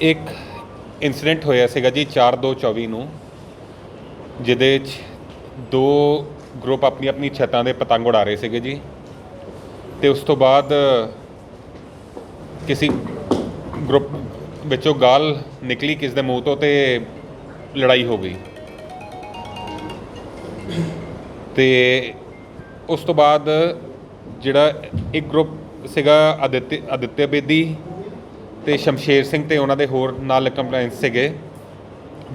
ਇੱਕ ਇਨਸੀਡੈਂਟ ਹੋਇਆ ਸੀਗਾ ਜੀ 4/2/24 ਨੂੰ, ਜਿਹਦੇ 'ਚ ਦੋ ਗਰੁੱਪ ਆਪਣੀ ਆਪਣੀ ਛੱਤਾਂ ਦੇ ਪਤੰਗ ਉਡਾ ਰਹੇ ਸੀਗੇ ਜੀ। ਤੇ ਉਸ ਤੋਂ ਬਾਅਦ ਕਿਸੇ ਗਰੁੱਪ ਵਿੱਚੋਂ ਗਾਲ ਨਿਕਲੀ, ਕਿਸ ਦੇ ਮੂੰਹ ਤੋਂ ਤੇ ਲੜਾਈ ਹੋ ਗਈ। ਤੇ ਉਸ ਤੋਂ ਬਾਅਦ ਜਿਹੜਾ ਇੱਕ ਗਰੁੱਪ ਸੀਗਾ ਆਦਿੱਤ, ਆਦਿੱਤਿਆ ਬੇਦੀ ਤੇ ਸ਼ਮਸ਼ੇਰ ਸਿੰਘ ਤੇ ਉਹਨਾਂ ਦੇ ਹੋਰ ਨਾਲ ਕੰਪਲਾਈਂਸ ਸੀਗੇ।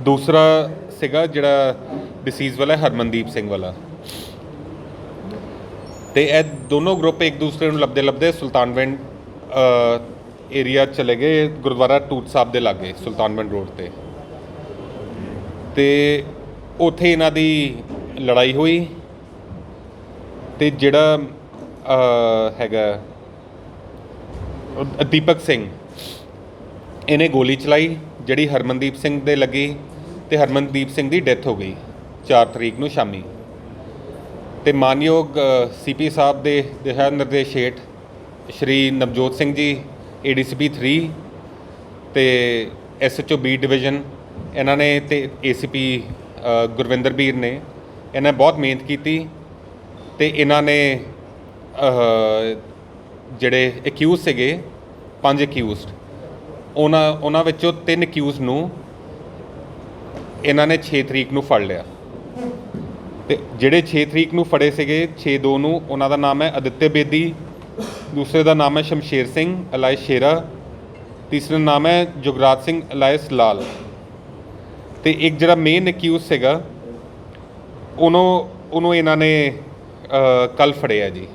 ਦੂਸਰਾ ਸੀਗਾ ਜਿਹੜਾ ਡਿਸੀਜ਼ ਵਾਲਾ, ਹਰਮਨਦੀਪ ਸਿੰਘ ਵਾਲਾ। ਤੇ ਇਹ ਦੋਨੋਂ ਗਰੁੱਪ ਇੱਕ ਦੂਸਰੇ ਨੂੰ ਲੱਭਦੇ ਲੱਭਦੇ ਸੁਲਤਾਨਵਿੰਡ ਏਰੀਆ ਚਲੇ ਗਏ, ਗੁਰਦੁਆਰਾ ਟੂਟ ਸਾਹਿਬ ਦੇ ਲਾਗੇ, ਸੁਲਤਾਨਵਿੰਡ ਰੋਡ ਤੇ। ਤੇ ਉੱਥੇ ਇਹਨਾਂ ਦੀ ਲੜਾਈ ਹੋਈ। ਤੇ ਜਿਹੜਾ ਹੈਗਾ ਦੀਪਕ ਸਿੰਘ ਇਹਨੇ ਗੋਲੀ ਚਲਾਈ, ਜਿਹੜੀ ਹਰਮਨਦੀਪ ਸਿੰਘ ਦੇ ਲੱਗੀ ਤੇ ਹਰਮਨਦੀਪ ਸਿੰਘ ਦੀ ਡੈਥ ਹੋ ਗਈ 4 ਤਰੀਕ ਨੂੰ ਸ਼ਾਮੀ। ਤੇ ਮਾਨਯੋਗ ਸੀਪੀ ਸਾਹਿਬ ਦੇ ਦਿਸ਼ਾ ਨਿਰਦੇਸ਼ ਹੇਠ ਸ਼੍ਰੀ ਨਵਜੋਤ ਸਿੰਘ ਜੀ ਏਡੀਸੀਪੀ 3 ਤੇ ਐਸਐਚਓ ਬੀ ਡਿਵੀਜ਼ਨ ਇਹਨਾਂ ਨੇ ਤੇ ਏਸੀਪੀ ਗੁਰਵਿੰਦਰ ਵੀਰ ਨੇ ਇਹਨਾਂ ਬਹੁਤ ਮਿਹਨਤ ਕੀਤੀ ਤੇ ਇਹਨਾਂ ਨੇ ਜਿਹੜੇ ਅਕਿਊਜ਼ ਸੀਗੇ, ਪੰਜ ਅਕਿਊਜ਼ਡ ਉਹਨਾਂ ਉਹਨਾਂ ਵਿੱਚੋਂ ਤਿੰਨ ਅਕਿਊਜ਼ ਨੂੰ ਇਹਨਾਂ ਨੇ 6 ਤਰੀਕ ਨੂੰ ਫੜ ਲਿਆ। ਤੇ ਜਿਹੜੇ 6 ਤਰੀਕ ਨੂੰ ਫੜੇ ਸੀਗੇ 6-2 ਨੂੰ ਉਹਨਾਂ ਦਾ ਨਾਮ ਹੈ ਅਦਿੱਤਯ ਬੇਦੀ, ਦੂਸਰੇ ਦਾ ਨਾਮ ਹੈ ਸ਼ਮਸ਼ੇਰ ਸਿੰਘ, ਅਲਾਇਸ ਸ਼ੇਰਾ, ਤੀਸਰਾ ਨਾਮ ਹੈ ਜੁਗਰਾਜ ਸਿੰਘ, ਅਲਾਇਸ ਲਾਲ। ਤੇ ਇੱਕ ਜਿਹੜਾ ਮੇਨ ਅਕਿਊਜ਼ ਸੀਗਾ, ਉਹਨੂੰ ਉਹਨੂੰ ਇਹਨਾਂ ਨੇ ਕੱਲ ਫੜਿਆ ਜੀ।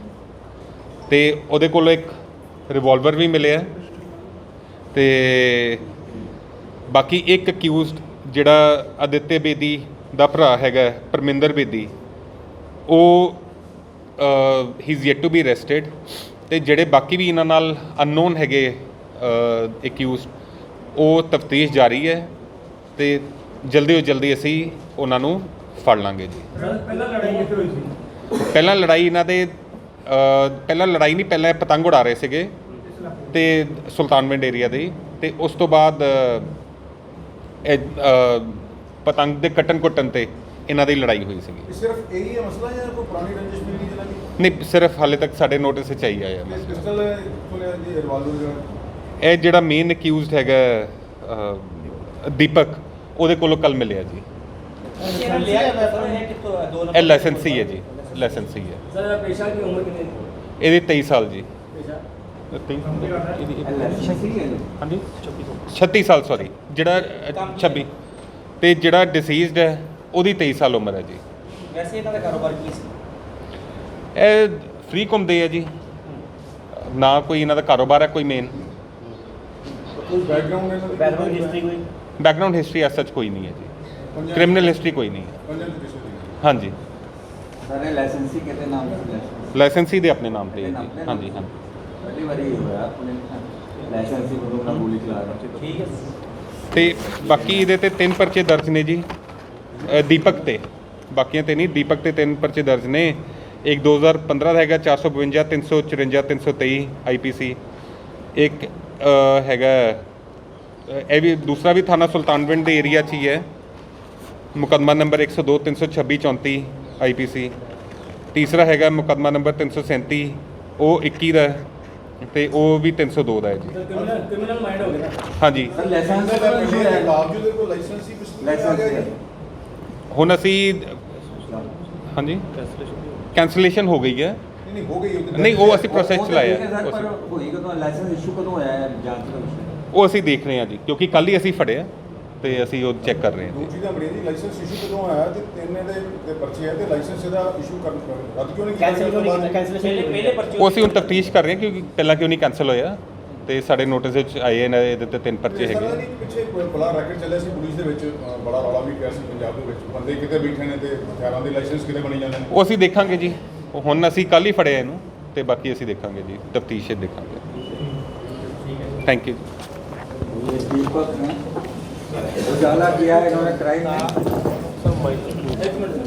ਤੇ ਉਹਦੇ ਕੋਲ ਇੱਕ ਰਿਵਾਲਵਰ ਵੀ ਮਿਲਿਆ। ਤੇ ਬਾਕੀ ਇੱਕ ਅਕਿਊਜ਼ਡ ਜਿਹੜਾ ਅਦਿੱਤਯ ਬੇਦੀ ਦਾ ਭਰਾ ਹੈਗਾ ਪਰਮਿੰਦਰ ਬੇਦੀ ਉਹ ਹੀ is yet to be arrested ਤੇ ਜਿਹੜੇ ਬਾਕੀ ਵੀ ਇਹਨਾਂ ਨਾਲ ਅਨਨੋਨ ਹੈਗੇ ਅਕਿਊਜ਼ਡ ਉਹ ਤਫਤੀਸ਼ ਜਾਰੀ ਹੈ ਤੇ ਜਲਦੀ ਤੋਂ ਜਲਦੀ ਅਸੀਂ ਉਹਨਾਂ ਨੂੰ ਫੜ ਲਾਂਗੇ ਜੀ। ਪਹਿਲਾਂ ਲੜਾਈ ਕਿੱਥੇ ਹੋਈ ਸੀ? ਪਹਿਲਾਂ ਲੜਾਈ ਇਹਨਾਂ ਦੇ ਪਹਿਲਾਂ ਲੜਾਈ ਨਹੀਂ ਪਹਿਲਾਂ ਪਤੰਗ ਉਡਾ ਰਹੇ ਸੀਗੇ। ਤੇ ਸੁਲਤਾਨਵਿੰਡ ਏਰੀਆ ਦੇ। ਤੇ ਉਸ ਤੋਂ ਬਾਅਦ ਇਹ ਅ, ਪਤੰਗ ਦੇ ਕੱਟਣ ਕੁੱਟਣ ਤੇ ਇਹਨਾਂ ਦੀ ਲੜਾਈ ਹੋਈ ਸੀਗੀ। ਇਹ ਸਿਰਫ ਇਹੀ ਹੈ ਮਸਲਾ ਜਾਂ ਕੋਈ ਪੁਰਾਣੀ ਰੰਜਿਸ਼ ਵੀ ਨਹੀਂ ਜਿਹਨਾਂ ਦੀ? ਨਹੀਂ ਸਿਰਫ ਹਾਲੇ ਤੱਕ ਸਾਡੇ ਨੋਟਿਸ ਵਿੱਚ ਆਈ ਆਇਆ ਮਸਲਾ। ਪਿਸਟਲ ਕੋਲੇ ਜੀ ਰਿਵਾਲਵਰ ਜਿਹੜਾ। ਇਹ ਜਿਹੜਾ ਮੇਨ ਅਕਿਊਜ਼ਡ ਹੈਗਾ ਅ, ਦੀਪਕ ਉਹਦੇ ਕੋਲੋਂ ਕੱਲ ਮਿਲਿਆ ਜੀ। ਲਿਆ ਸਰ ਇਹ? ਦੋ ਲਾਇਸੈਂਸੀ ਹੈ ਜੀ। ਲਾਇਸੈਂਸੀ ਹੈ। ਸਰ ਇਹਦਾ ਪੇਸ਼ਾ ਕੀ ਉਮਰ ਕਿੰਨੀ ਇਹਦੀ 23 ਸਾਲ ਜੀ। ਪੇਸ਼ਾ 23 ਹਾਂਜੀ? 36 ਸਾਲ। ਸੌਰੀ ਜਿਹੜਾ ਅ, 26 ਤੇ ਜਿਹੜਾ ਡਿਸੀਜ਼ਡ ਹੈ ਉਹਦੀ 23 ਸਾਲ ਉਮਰ ਹੈ ਜੀ। ਵੈਸੇ ਇਹਨਾਂ ਦਾ ਕਾਰੋਬਾਰ ਕੀ ਸੀ? ਇਹ ਫ੍ਰੀ ਘੁੰਮਦੇ ਆ ਜੀ। ਨਾ ਕੋਈ ਇਹਨਾਂ ਦਾ ਕਾਰੋਬਾਰ ਹੈ ਕੋਈ ਮੇਨ ਕੋਈ ਬੈਕਗ੍ਰਾਉਂਡ ਇਹਨਾਂ ਦੀ? ਬੈਕਗ੍ਰਾਉਂਡ ਹਿਸਟਰੀ ਕੋਈ? ਬੈਕਗ੍ਰਾਉਂਡ ਹਿਸਟਰੀ ਐਸ ਸੱਚ ਕੋਈ ਨਹੀਂ ਹੈ ਜੀ। ਕ੍ਰਿਮੀਨਲ ਹਿਸਟਰੀ ਕੋਈ ਨਹੀਂ ਹੈ। ਹਾਂਜੀ। ਸਾਰੇ ਲਾਇਸੈਂਸੀ ਕਿਤੇ ਨਾਮ ਲਾਇਸੈਂਸ ਦੇ ਆਪਣੇ ਨਾਮ ਤੇ ਹੈ ਜੀ। ਤੇ? ਹਾਂਜੀ ਹਾਂਜੀ। ਪਹਿਲੀ ਵਾਰੀ ਇਹ ਹੋਇਆ ਆਪਣੇ ਲਾਇਸੈਂਸੀ ਕੋਲੋਂ ਨਾ ਗੋਲੀ ਚਲਾ ਰਿਹਾ ਠੀਕ ਹੈ ਤੇ ਬਾਕੀ ਇਹਦੇ ਤੇ ਤਿੰਨ ਪਰਚੇ ਦਰਜ ਨੇ ਜੀ। ਅ, ਦੀਪਕ ਤੇ। ਬਾਕੀਆਂ ਤੇ ਨਹੀਂ ਦੀਪਕ ਤੇ ਤਿੰਨ ਪਰਚੇ ਦਰਜ ਨੇ। ਇੱਕ 2015 ਦਾ ਹੈਗਾ 452 354 323 ਆਈਪੀਸੀ ਇੱਕ ਅ, ਹੈਗਾ ਅ, ਇਹ ਵੀ ਦੂਸਰਾ ਵੀ ਥਾਣਾ ਸੁਲਤਾਨਵਿੰਡ ਦੇ ਏਰੀਆ 'ਚ ਹੀ ਹੈ। ਮੁਕੱਦਮਾ ਨੰਬਰ 102 326 34 ਆਈਪੀਸੀ ਤੀਸਰਾ ਹੈਗਾ ਮੁਕੱਦਮਾ ਨੰਬਰ 337 ਉਹ 21 ਦਾ ਹੈ। ਤੇ ਉਹ ਵੀ 302 ਦਾ ਹੈ ਜੀ। ਕ੍ਰਿਮੀਨਲ ਕ੍ਰਿਮੀਨਲ ਮਾਈਂਡ ਹੋ ਗਿਆ। ਨਾ ਹਾਂਜੀ। ਸਰ ਲਾਇਸੈਂਸ ਦਾ ਦਾ ਇਸ਼ੂ ਹੈ। ਬਾਵਜੂਦ ਇਹ ਕੋਈ ਲਾਇਸੈਂਸ ਹੀ ਪਿਸਟਲ ਆ ਲਾਇਸੈਂਸ ਹੈ। ਜੀ। ਹੁਣ ਅਸੀਂ ਹਾਂਜੀ। ਕੈਂਸਲੇਸ਼ਨ ਹੋ ਗਈ ਹੈ। ਨਹੀਂ ਨਹੀਂ ਹੋ ਗਈ ਉਹ ਨਹੀਂ ਉਹ ਅਸੀਂ ਪ੍ਰੋਸੈਸ ਚਲਾਇਆ। ਹੈ। ਪਰ ਹੋਈ ਕਦੋਂ ਲਾਇਸੈਂਸ ਇਸ਼ੂ ਕਦੋਂ ਹੋਇਆ ਹੈ? ਜਾਂਚ ਦਾ ਵਿਸ਼ਾ ਉਹ ਅਸੀਂ ਦੇਖ ਰਹੇ ਹਾਂ ਜੀ ਕਿਉਂਕਿ ਕੱਲ ਹੀ ਅਸੀਂ ਫੜਿਆ। ਤੇ ਅਸੀਂ ਉਹ ਚੈੱਕ ਕਰ ਰਹੇ ਹਾਂ ਦੂਜੀ ਦਾ ਅੰਗਰੇਜ਼ੀ ਲਾਇਸੈਂਸ ਇਸ਼ੂ ਕਦੋਂ ਆਇਆ ਤੇ ਤਿੰਨੇ ਦੇ ਪਰਚੇ ਤੇ ਅਸੀਂ ਸਾਡੇ ਨੋਟਿਸ ਵਿੱਚ ਆਏ ਇਹਨਾਂ ਇਹਦੇ ਤੇ ਤਿੰਨ ਪਰਚੇ ਹੈਗੇ ਆ। ਪਿੱਛੇ ਕੋਈ ਬੜਾ ਰੈਕਟ ਚੱਲਿਆ ਸੀ ਪੁਲਿਸ ਦੇ ਵਿੱਚ ਬੜਾ ਰੌਲਾ ਵੀ ਪਿਆ ਸੀ ਪੰਜਾਬ ਦੇ ਵਿੱਚ। ਬੰਦੇ ਕਿਤੇ ਬੈਠੇ ਨੇ ਤੇ ਹਥਿਆਰਾਂ ਦੇ ਲਾਇਸੈਂਸ ਕਿਤੇ ਬਣੀ ਜਾਂਦੇ ਨੇ? ਉਹ ਅਸੀਂ ਦੇਖਾਂਗੇ ਜੀ। ਉਹ ਹੁਣ ਅਸੀਂ ਕੱਲ ਹੀ ਫੜਿਆ ਇਹਨੂੰ ਤੇ ਬਾਕੀ ਅਸੀਂ ਦੇਖਾਂਗੇ ਜੀ। ਤਫਤੀਸ਼ ਦੇਖਾਂਗੇ। ਥੈਂਕ ਯੂ उजाला किया है इन्होंने क्राइम में